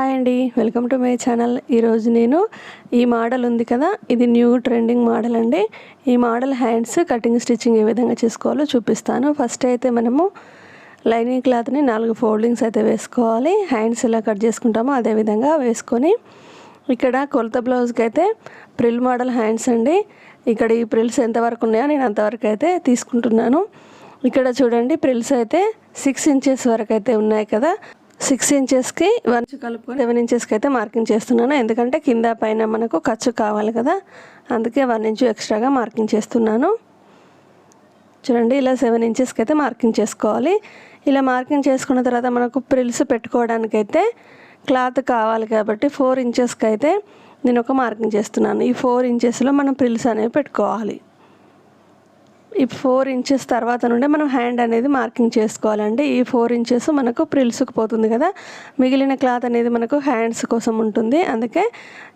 Hi అండి. Welcome to my channel. ఈరోజు నేను ఈ మోడల్ ఉంది కదా ఇది న్యూ ట్రెండింగ్ మోడల్ అండి. ఈ మోడల్ హ్యాండ్స్ కటింగ్ స్టిచ్చింగ్ ఏ విధంగా చేసుకోవాలో చూపిస్తాను. ఫస్ట్ అయితే మనము లైనింగ్ క్లాత్ని నాలుగు ఫోల్డింగ్స్ అయితే వేసుకోవాలి. హ్యాండ్స్ ఎలా కట్ చేసుకుంటామో అదే విధంగా వేసుకొని ఇక్కడ కొలత బ్లౌజ్కి అయితే ప్రిల్ మోడల్ హ్యాండ్స్ అండి. ఇక్కడ ఈ ప్రిల్స్ ఎంతవరకు ఉన్నాయో నేను అంతవరకు అయితే తీసుకుంటున్నాను. ఇక్కడ చూడండి ప్రిల్స్ అయితే సిక్స్ ఇంచెస్ వరకు అయితే ఉన్నాయి కదా. సిక్స్ ఇంచెస్కి వన్ కలుపుకొని సెవెన్ ఇంచెస్కి అయితే మార్కింగ్ చేస్తున్నాను. ఎందుకంటే కింద పైన మనకు ఖర్చు కావాలి కదా. అందుకే వన్ ఇంచు ఎక్స్ట్రాగా మార్కింగ్ చేస్తున్నాను. చూడండి ఇలా సెవెన్ ఇంచెస్కి అయితే మార్కింగ్ చేసుకోవాలి. ఇలా మార్కింగ్ చేసుకున్న తర్వాత మనకు ప్రిల్స్ పెట్టుకోవడానికి అయితే క్లాత్ కావాలి కాబట్టి ఫోర్ ఇంచెస్కి అయితే నేను ఒక మార్కింగ్ చేస్తున్నాను. ఈ ఫోర్ ఇంచెస్లో మనం ప్రిల్స్ అనేవి పెట్టుకోవాలి. ఈ ఫోర్ ఇంచెస్ తర్వాత నుండి మనం హ్యాండ్ అనేది మార్కింగ్ చేసుకోవాలండి. ఈ ఫోర్ ఇంచెస్ మనకు ప్రిల్స్కి పోతుంది కదా. మిగిలిన క్లాత్ అనేది మనకు హ్యాండ్స్ కోసం ఉంటుంది. అందుకే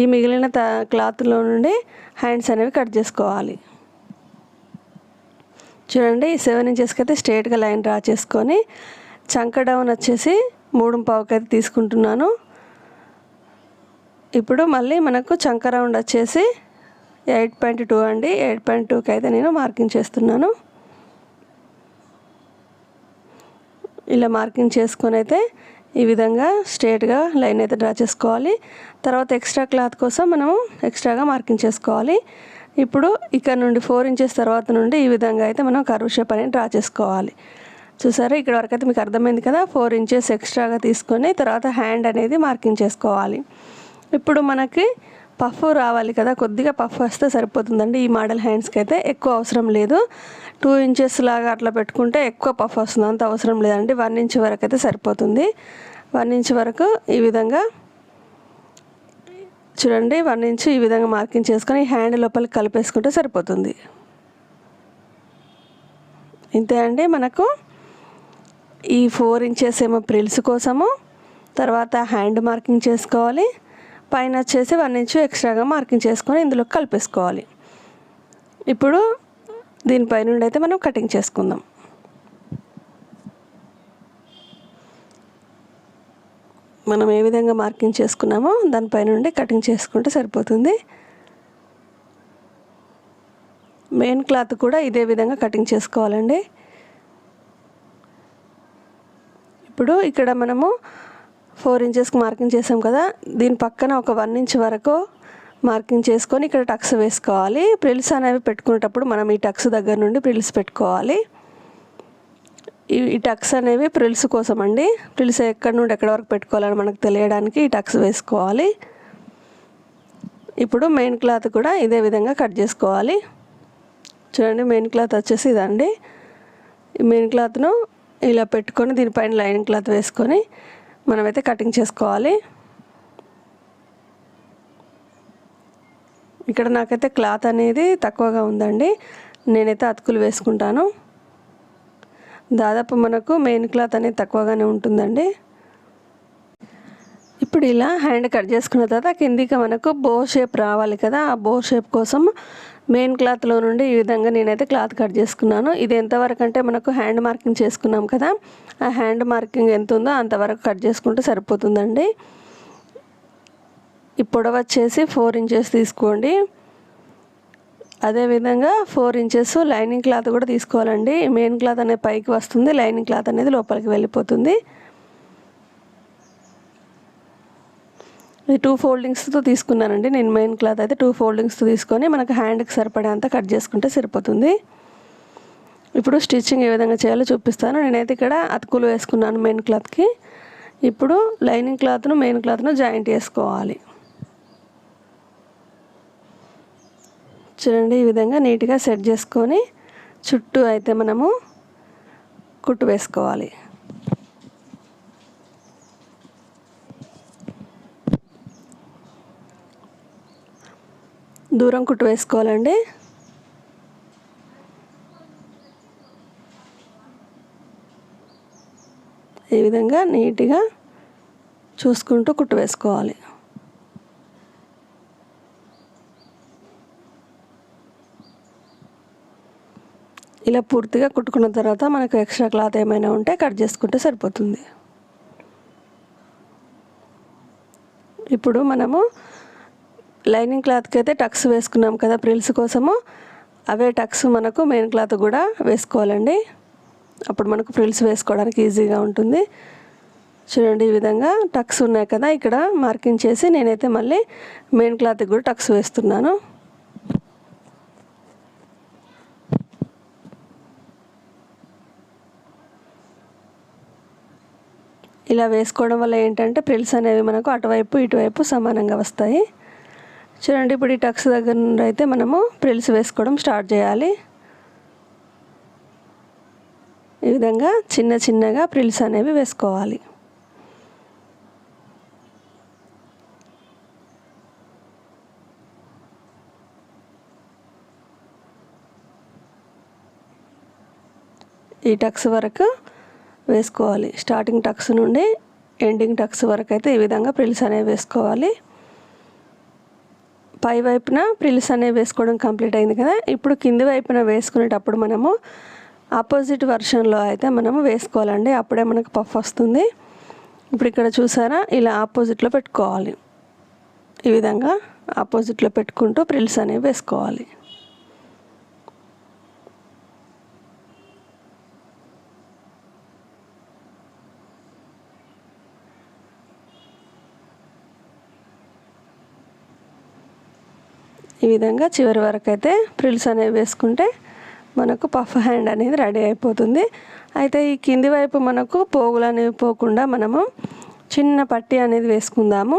ఈ మిగిలిన త క్లాత్లో నుండి హ్యాండ్స్ అనేవి కట్ చేసుకోవాలి. చూడండి ఈ సెవెన్ ఇంచెస్కి అయితే స్ట్రేట్గా లైన్ డ్రా చేసుకొని చంక డౌన్ వచ్చేసి మూడు పావుకి అయితే తీసుకుంటున్నాను. ఇప్పుడు మళ్ళీ మనకు చంక రౌండ్ వచ్చేసి ఎయిట్ పాయింట్ టూ అండి. ఎయిట్ పాయింట్ టూకి అయితే నేను మార్కింగ్ చేస్తున్నాను. ఇలా మార్కింగ్ చేసుకొని అయితే ఈ విధంగా స్ట్రేట్గా లైన్ అయితే డ్రా చేసుకోవాలి. తర్వాత ఎక్స్ట్రా క్లాత్ కోసం మనము ఎక్స్ట్రాగా మార్కింగ్ చేసుకోవాలి. ఇప్పుడు ఇక్కడ నుండి ఫోర్ ఇంచెస్ తర్వాత నుండి ఈ విధంగా అయితే మనం కర్వ్ షేప్ అనేది డ్రా చేసుకోవాలి. చూసారా? ఇక్కడ వరకు అయితే మీకు అర్థమైంది కదా? ఫోర్ ఇంచెస్ ఎక్స్ట్రాగా తీసుకొని తర్వాత హ్యాండ్ అనేది మార్కింగ్ చేసుకోవాలి. ఇప్పుడు మనకి పఫ్ రావాలి కదా కొద్దిగా పఫ్ వస్తే సరిపోతుందండి. ఈ మోడల్ హ్యాండ్స్కి అయితే ఎక్కువ అవసరం లేదు. టూ ఇంచెస్ లాగా అట్లా పెట్టుకుంటే ఎక్కువ పఫ్ వస్తుంది. అంత అవసరం లేదండి. వన్ ఇంచ్ వరకు అయితే సరిపోతుంది. వన్ ఇంచ్ వరకు ఈ విధంగా చూడండి. వన్ ఇంచ్ ఈ విధంగా మార్కింగ్ చేసుకొని హ్యాండ్ లోపలికి కలిపేసుకుంటే సరిపోతుంది. ఇంతే అండి మనకు. ఈ ఫోర్ ఇంచెస్ ఏమో ప్రిల్స్ కోసము తర్వాత హ్యాండ్ మార్కింగ్ చేసుకోవాలి. పైన వచ్చేసి వన్ ఇంచు ఎక్స్ట్రాగా మార్కింగ్ చేసుకొని ఇందులో కలిపేసుకోవాలి. ఇప్పుడు దీనిపై నుండి అయితే మనం కటింగ్ చేసుకుందాం. మనం ఏ విధంగా మార్కింగ్ చేసుకున్నామో దానిపై నుండి కటింగ్ చేసుకుంటే సరిపోతుంది. మెయిన్ క్లాత్ కూడా ఇదే విధంగా కటింగ్ చేసుకోవాలండి. ఇప్పుడు ఇక్కడ మనము ఫోర్ ఇంచెస్కి మార్కింగ్ చేసాం కదా దీని పక్కన ఒక వన్ ఇంచ్ వరకు మార్కింగ్ చేసుకొని ఇక్కడ టక్స్ వేసుకోవాలి. ప్రిల్స్ అనేవి పెట్టుకునేటప్పుడు మనం ఈ టక్స్ దగ్గర నుండి ప్రిల్స్ పెట్టుకోవాలి. ఈ ఈ టక్స్ అనేవి ప్రిల్స్ కోసం అండి. ప్రిల్స్ ఎక్కడి నుండి ఎక్కడి వరకు పెట్టుకోవాలని మనకు తెలియడానికి ఈ టక్స్ వేసుకోవాలి. ఇప్పుడు మెయిన్ క్లాత్ కూడా ఇదే విధంగా కట్ చేసుకోవాలి. చూడండి మెయిన్ క్లాత్ వచ్చేసి ఇదండి. ఈ మెయిన్ క్లాత్ను ఇలా పెట్టుకొని దీనిపైన లైనింగ్ క్లాత్ వేసుకొని మనమైతే కటింగ్ చేసుకోవాలి. ఇక్కడ నాకైతే క్లాత్ అనేది తక్కువగా ఉందండి. నేనైతే అతుకులు వేసుకుంటాను. దాదాపు మనకు మెయిన్ క్లాత్ అనేది తక్కువగానే ఉంటుందండి. ఇప్పుడు ఇలా హ్యాండ్ కట్ చేసుకున్న తర్వాత కిందికి మనకు బో షేప్ రావాలి కదా. ఆ బో షేప్ కోసం మెయిన్ క్లాత్లో నుండి ఈ విధంగా నేనైతే క్లాత్ కట్ చేసుకున్నాను. ఇది ఎంతవరకు అంటే మనకు హ్యాండ్ మార్కింగ్ చేసుకున్నాం కదా ఆ హ్యాండ్ మార్కింగ్ ఎంత ఉందో అంతవరకు కట్ చేసుకుంటే సరిపోతుందండి. ఈ పొడవ వచ్చేసి ఫోర్ ఇంచెస్ తీసుకోండి. అదేవిధంగా ఫోర్ ఇంచెస్ లైనింగ్ క్లాత్ కూడా తీసుకోవాలండి. మెయిన్ క్లాత్ అనేది పైకి వస్తుంది లైనింగ్ క్లాత్ అనేది లోపలికి వెళ్ళిపోతుంది. ఇది టూ ఫోల్డింగ్స్తో తీసుకున్నానండి. నేను మెయిన్ క్లాత్ అయితే టూ ఫోల్డింగ్స్తో తీసుకొని మనకు హ్యాండ్కి సరిపడేంత కట్ చేసుకుంటే సరిపోతుంది. ఇప్పుడు స్టిచ్చింగ్ ఏ విధంగా చేయాలో చూపిస్తాను. నేనైతే ఇక్కడ అతుకులు వేసుకున్నాను మెయిన్ క్లాత్కి ఇప్పుడు లైనింగ్ క్లాత్ను మెయిన్ క్లాత్ను జాయింట్ చేసుకోవాలి. చూడండి ఈ విధంగా నీట్గా సెట్ చేసుకొని చుట్టూ అయితే మనము కుట్టు వేసుకోవాలి. దూరం కుట్టు వేసుకోవాలండి. ఈ విధంగా నీట్గా చూసుకుంటూ కుట్టు వేసుకోవాలి. ఇలా పూర్తిగా కుట్టుకున్న తర్వాత మనకు ఎక్స్ట్రా క్లాత్ ఏమైనా ఉంటే కట్ చేసుకుంటే సరిపోతుంది. ఇప్పుడు మనము లైనింగ్ క్లాత్కి అయితే టక్స్ వేసుకున్నాం కదా ప్రిల్స్ కోసము. అవే టక్స్ మనకు మెయిన్ క్లాత్ కూడా వేసుకోవాలండి. అప్పుడు మనకు ప్రిల్స్ వేసుకోవడానికి ఈజీగా ఉంటుంది. చూడండి ఈ విధంగా టక్స్ ఉన్నాయి కదా ఇక్కడ మార్కింగ్ చేసి నేనైతే మళ్ళీ మెయిన్ క్లాత్కి కూడా టక్స్ వేస్తున్నాను. ఇలా వేసుకోవడం వల్ల ఏంటంటే ప్రిల్స్ అనేవి మనకు అటువైపు ఇటువైపు సమానంగా వస్తాయి. చూడండి ఇప్పుడు ఈ టక్స్ దగ్గర నుండి అయితే మనము ప్రిల్స్ వేసుకోవడం స్టార్ట్ చేయాలి. ఈ విధంగా చిన్న చిన్నగా ప్రిల్స్ అనేవి వేసుకోవాలి. ఈ టక్స్ వరకు వేసుకోవాలి. స్టార్టింగ్ టక్స్ నుండి ఎండింగ్ టక్స్ వరకు అయితే ఈ విధంగా ప్రిల్స్ అనేవి వేసుకోవాలి. పై వైపున ప్రిల్స్ అనేవి వేసుకోవడం కంప్లీట్ అయింది కదా. ఇప్పుడు కింది వైపున వేసుకునేటప్పుడు మనము ఆపోజిట్ వర్షన్లో అయితే మనము వేసుకోవాలండి. అప్పుడే మనకు పఫ్ వస్తుంది. ఇప్పుడు ఇక్కడ చూసారా? ఇలా ఆపోజిట్లో పెట్టుకోవాలి. ఈ విధంగా ఆపోజిట్లో పెట్టుకుంటూ ప్రిల్స్ అనేవి వేసుకోవాలి. ఈ విధంగా చివరి వరకు అయితే ప్రిల్స్ అనేవి వేసుకుంటే మనకు పఫ్ హ్యాండ్ అనేది రెడీ అయిపోతుంది. అయితే ఈ కింది వైపు మనకు పోగులు అనేవి పోకుండా మనము చిన్న పట్టి అనేది వేసుకుందాము.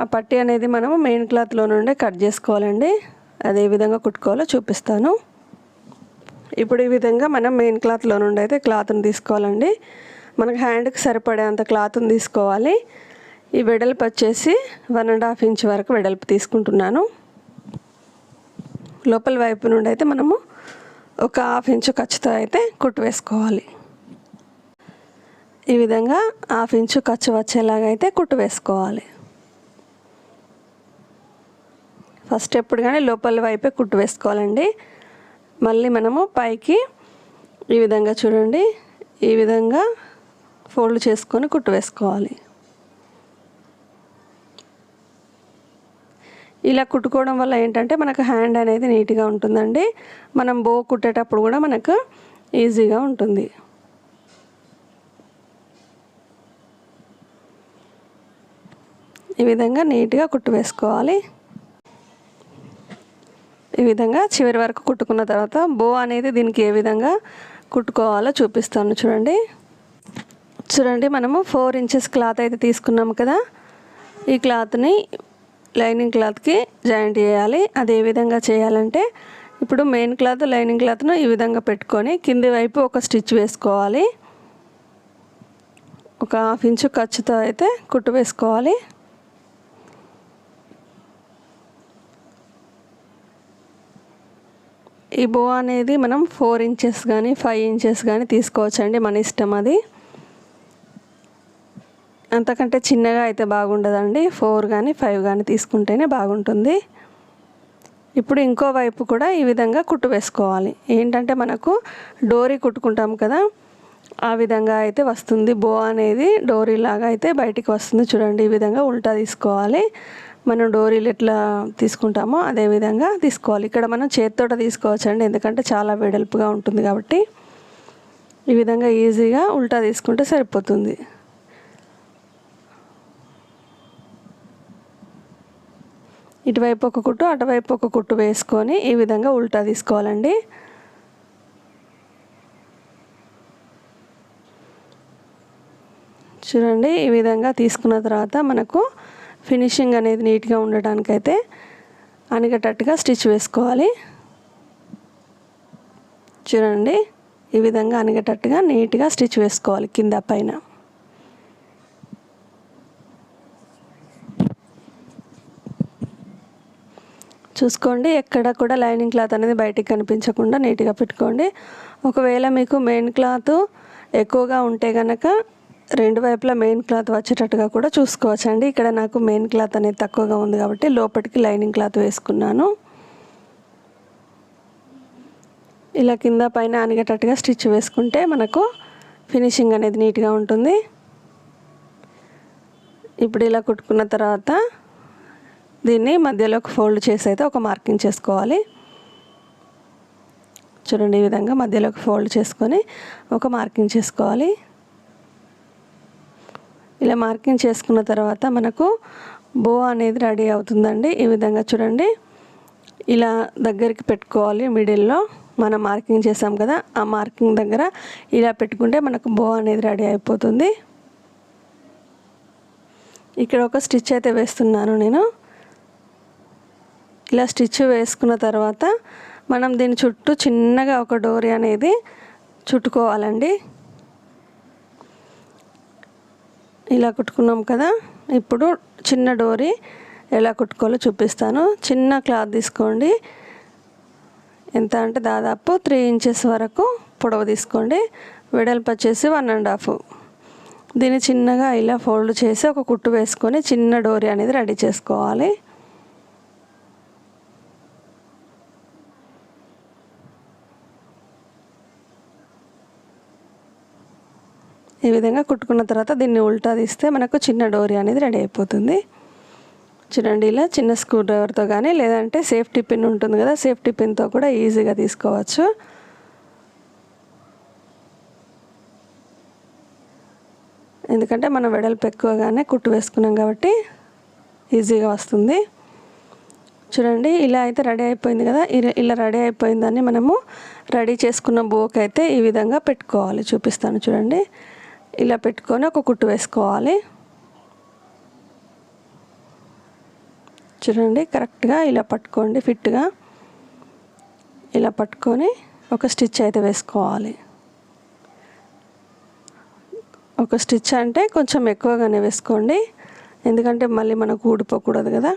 ఆ పట్టి అనేది మనము మెయిన్ క్లాత్లో నుండే కట్ చేసుకోవాలండి. అదే విధంగా కుట్టుకోవాలో చూపిస్తాను. ఇప్పుడు ఈ విధంగా మనం మెయిన్ క్లాత్లో నుండి అయితే క్లాత్ని తీసుకోవాలండి. మనకు హ్యాండ్కి సరిపడేంత క్లాత్ని తీసుకోవాలి. ఈ వెడల్పు వచ్చేసి వన్ అండ్ హాఫ్ ఇంచ్ వరకు వెడల్పు తీసుకుంటున్నాను. లోపల వైపు నుండి అయితే మనము ఒక హాఫ్ ఇంచు ఖర్చుతో అయితే కుట్టు వేసుకోవాలి. ఈ విధంగా హాఫ్ ఇంచు ఖర్చు వచ్చేలాగా అయితే కుట్టు వేసుకోవాలి. ఫస్ట్ ఎప్పుడు కానీ లోపల వైపే కుట్టు వేసుకోవాలండి. మళ్ళీ మనము పైకి ఈ విధంగా చూడండి. ఈ విధంగా ఫోల్డ్ చేసుకొని కుట్టు వేసుకోవాలి. ఇలా కుట్టుకోవడం వల్ల ఏంటంటే మనకు హ్యాండ్ అనేది నీట్గా ఉంటుందండి. మనం బో కుట్టేటప్పుడు కూడా మనకు ఈజీగా ఉంటుంది. ఈ విధంగా నీట్గా కుట్టు వేసుకోవాలి. ఈ విధంగా చివరి వరకు కుట్టుకున్న తర్వాత బో అనేది దీనికి ఏ విధంగా కుట్టుకోవాలో చూపిస్తాను చూడండి. చూడండి మనము ఫోర్ ఇంచెస్ క్లాత్ అయితే తీసుకున్నాము కదా. ఈ క్లాత్ని లైనింగ్ క్లాత్కి జాయింట్ చేయాలి. అది ఏ విధంగా చేయాలంటే ఇప్పుడు మెయిన్ క్లాత్ లైనింగ్ క్లాత్ను ఈ విధంగా పెట్టుకొని కింది వైపు ఒక స్టిచ్ వేసుకోవాలి. ఒక హాఫ్ ఇంచు ఖర్చుతో అయితే కుట్టు వేసుకోవాలి. ఈ బో అనేది మనం ఫోర్ ఇంచెస్ కానీ ఫైవ్ ఇంచెస్ కానీ తీసుకోవచ్చండి మన ఇష్టం అది. అంతకంటే చిన్నగా అయితే బాగుండదండి. ఫోర్ కానీ ఫైవ్ కానీ తీసుకుంటేనే బాగుంటుంది. ఇప్పుడు ఇంకో వైపు కూడా ఈ విధంగా కుట్టు వేసుకోవాలి. ఏంటంటే మనకు డోరీ కుట్టుకుంటాం కదా ఆ విధంగా అయితే వస్తుంది. బో అనేది డోరీ లాగా అయితే బయటికి వస్తుంది. చూడండి ఈ విధంగా ఉల్టా తీసుకోవాలి. మనం డోరీలు ఎట్లా తీసుకుంటామో అదే విధంగా తీసుకోవాలి. ఇక్కడ మనం చేతితోట తీసుకోవచ్చండి. ఎందుకంటే చాలా వెడల్పుగా ఉంటుంది కాబట్టి ఈ విధంగా ఈజీగా ఉల్టా తీసుకుంటే సరిపోతుంది. ఇటువైపు ఒక కుట్టు అటువైపు ఒక కుట్టు వేసుకొని ఈ విధంగా ఉల్టా తీసుకోవాలండి. చూడండి ఈ విధంగా తీసుకున్న తర్వాత మనకు ఫినిషింగ్ అనేది నీట్గా ఉండటానికైతే అనిగేటట్టుగా స్టిచ్ వేసుకోవాలి. చూడండి ఈ విధంగా అనిగేటట్టుగా నీట్గా స్టిచ్ వేసుకోవాలి కింద పైన. చూసుకోండి. ఎక్కడ కూడా లైనింగ్ క్లాత్ అనేది బయటికి కనిపించకుండా నీట్గా పెట్టుకోండి. ఒకవేళ మీకు మెయిన్ క్లాత్ ఎక్కువగా ఉంటే కనుక రెండు వైపులా మెయిన్ క్లాత్ వచ్చేటట్టుగా కూడా చూసుకోవచ్చండి. ఇక్కడ నాకు మెయిన్ క్లాత్ అనేది తక్కువగా ఉంది కాబట్టి లోపలికి లైనింగ్ క్లాత్ వేసుకున్నాను. ఇలా కింద పైన అనిగేటట్టుగా స్టిచ్ వేసుకుంటే మనకు ఫినిషింగ్ అనేది నీట్గా ఉంటుంది. ఇప్పుడు ఇలా కుట్టుకున్న తర్వాత దీన్ని మధ్యలోకి ఫోల్డ్ చేసి అయితే ఒక మార్కింగ్ చేసుకోవాలి. చూడండి ఈ విధంగా మధ్యలోకి ఫోల్డ్ చేసుకొని ఒక మార్కింగ్ చేసుకోవాలి. ఇలా మార్కింగ్ చేసుకున్న తర్వాత మనకు బో అనేది రెడీ అవుతుందండి. ఈ విధంగా చూడండి. ఇలా దగ్గరికి పెట్టుకోవాలి మిడిల్లో. మనం మార్కింగ్ చేసాం కదా ఆ మార్కింగ్ దగ్గర ఇలా పెట్టుకుంటే మనకు బో అనేది రెడీ అయిపోతుంది. ఇక్కడ ఒక స్టిచ్ అయితే వేస్తున్నాను నేను. ఇలా స్టిచ్ వేసుకున్న తర్వాత మనం దీని చుట్టూ చిన్నగా ఒక డోరీ అనేది చుట్టుకోవాలండి. ఇలా కుట్టుకున్నాం కదా ఇప్పుడు చిన్న డోరీ ఎలా కుట్టుకోవాలో చూపిస్తాను. చిన్న క్లాత్ తీసుకోండి. ఎంత అంటే దాదాపు త్రీ ఇంచెస్ వరకు పొడవు తీసుకోండి. వెడల్పు వచ్చేసి వన్ అండ్ హాఫ్. దీన్ని చిన్నగా ఇలా ఫోల్డ్ చేసి ఒక కుట్టు వేసుకొని చిన్న డోరీ అనేది రెడీ చేసుకోవాలి. ఈ విధంగా కుట్టుకున్న తర్వాత దీన్ని ఉల్టా తీస్తే మనకు చిన్న డోరీ అనేది రెడీ అయిపోతుంది. చూడండి ఇలా చిన్న స్క్రూ డ్రైవర్తో కానీ లేదంటే సేఫ్టీ పిన్ ఉంటుంది కదా సేఫ్టీ పిన్తో కూడా ఈజీగా తీసుకోవచ్చు. ఎందుకంటే మనం వెడల్పు ఎక్కువగానే కుట్టు వేసుకున్నాం కాబట్టి ఈజీగా వస్తుంది. చూడండి ఇలా అయితే రెడీ అయిపోయింది కదా ఇలా రెడీ అయిపోయిందని మనము రెడీ చేసుకున్న బోక్ అయితే ఈ విధంగా పెట్టుకోవాలి. చూపిస్తాను చూడండి. ఇలా పెట్టుకొని ఒక కుట్టు వేసుకోవాలి. చూడండి కరెక్ట్గా ఇలా పట్టుకోండి ఫిట్గా. ఇలా పట్టుకొని ఒక స్టిచ్ అయితే వేసుకోవాలి. ఒక స్టిచ్ అంటే కొంచెం ఎక్కువగానే వేసుకోండి. ఎందుకంటే మళ్ళీ మనకు ఊడిపోకూడదు కదా.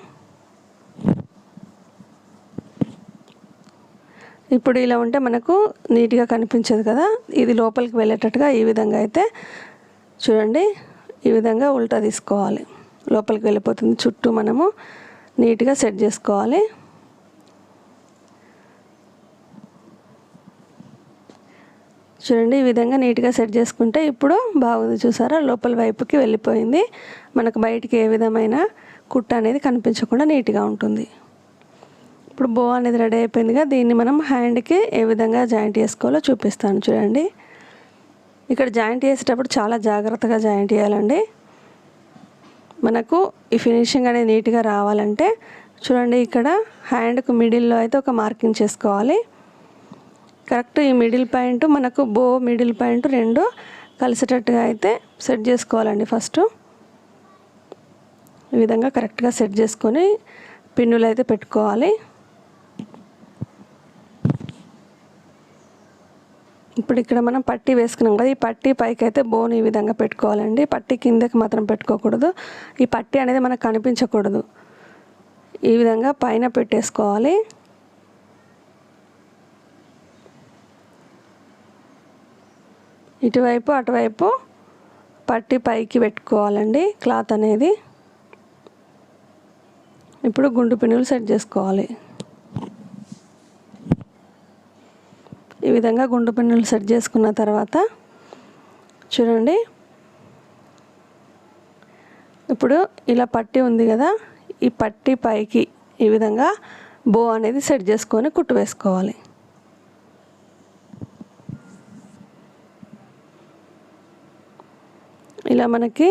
ఇప్పుడు ఇలా ఉంటే మనకు నీట్గా కనిపించదు కదా? ఇది లోపలికి వెళ్ళేటట్టుగా ఈ విధంగా అయితే చూడండి ఈ విధంగా ఉల్టా తీసుకోవాలి. లోపలికి వెళ్ళిపోతుంది. చుట్టూ మనము నీట్గా సెట్ చేసుకోవాలి. చూడండి ఈ విధంగా నీట్గా సెట్ చేసుకుంటే ఇప్పుడు బాగుంది చూసారా? లోపల వైపుకి వెళ్ళిపోయింది. మనకు బయటికి ఏ విధమైన కుట్ట అనేది కనిపించకుండా నీట్గా ఉంటుంది. ఇప్పుడు బో అనేది రెడీ అయిపోయిందిగా. దీన్ని మనం హ్యాండ్కి ఏ విధంగా జాయింట్ చేసుకోవాలో చూపిస్తాను. చూడండి. ఇక్కడ జాయింట్ చేసేటప్పుడు చాలా జాగ్రత్తగా జాయింట్ చేయాలండి. మనకు ఈ ఫినిషింగ్ అనేది నీట్గా రావాలంటే చూడండి ఇక్కడ హ్యాండ్కు మిడిల్లో అయితే ఒక మార్కింగ్ చేసుకోవాలి. కరెక్ట్ ఈ మిడిల్ పాయింట్ మనకు బో మిడిల్ పాయింట్ రెండు కలిసేటట్టుగా అయితే సెట్ చేసుకోవాలండి ఫస్ట్ ఈ విధంగా కరెక్ట్గా సెట్ చేసుకొని పిన్నులు అయితే పెట్టుకోవాలి. ఇప్పుడు ఇక్కడ మనం పట్టీ వేసుకున్నాం కదా ఈ పట్టీ పైకి అయితే బోన్ ఈ విధంగా పెట్టుకోవాలండి. పట్టీ కిందకి మాత్రం పెట్టుకోకూడదు. ఈ పట్టీ అనేది మనకు కనిపించకూడదు. ఈ విధంగా పైన పెట్టేసుకోవాలి. ఇటువైపు అటువైపు పట్టి పైకి పెట్టుకోవాలండి క్లాత్ అనేది. ఇప్పుడు గుండు పిన్నులు సెట్ చేసుకోవాలి. ఈ విధంగా గుండు పిన్నులు సెట్ చేసుకున్న తర్వాత చూడండి. ఇప్పుడు ఇలా పట్టి ఉంది కదా ఈ పట్టి పైకి ఈ విధంగా బో అనేది సెట్ చేసుకొని కుట్టు వేసుకోవాలి. ఇలా మనకి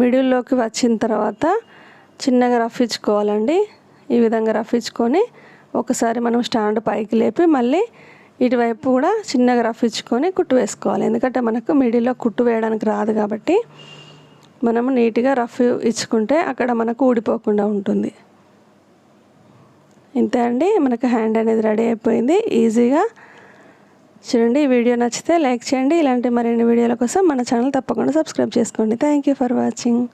మిడిల్లోకి వచ్చిన తర్వాత చిన్నగా రఫ్ ఇచ్చుకోవాలండి. ఈ విధంగా రఫ్ ఇచ్చుకొని ఒకసారి మనం స్టాండ్ పైకి లేపి మళ్ళీ ఇటువైపు కూడా చిన్నగా రఫ్ ఇచ్చుకొని కుట్టు వేసుకోవాలి. ఎందుకంటే మనకు మిడిల్లో కుట్టు వేయడానికి రాదు కాబట్టి మనము నీట్గా రఫ్ ఇచ్చుకుంటే అక్కడ మనకు ఊడిపోకుండా ఉంటుంది. ఇంతే అండి. మనకు హ్యాండ్ అనేది రెడీ అయిపోయింది. ఈజీగా చూడండి. ఈ వీడియో నచ్చితే లైక్ చేయండి. ఇలాంటి మరిన్ని వీడియోల కోసం మన ఛానల్ తప్పకుండా సబ్స్క్రైబ్ చేసుకోండి. Thank you for watching.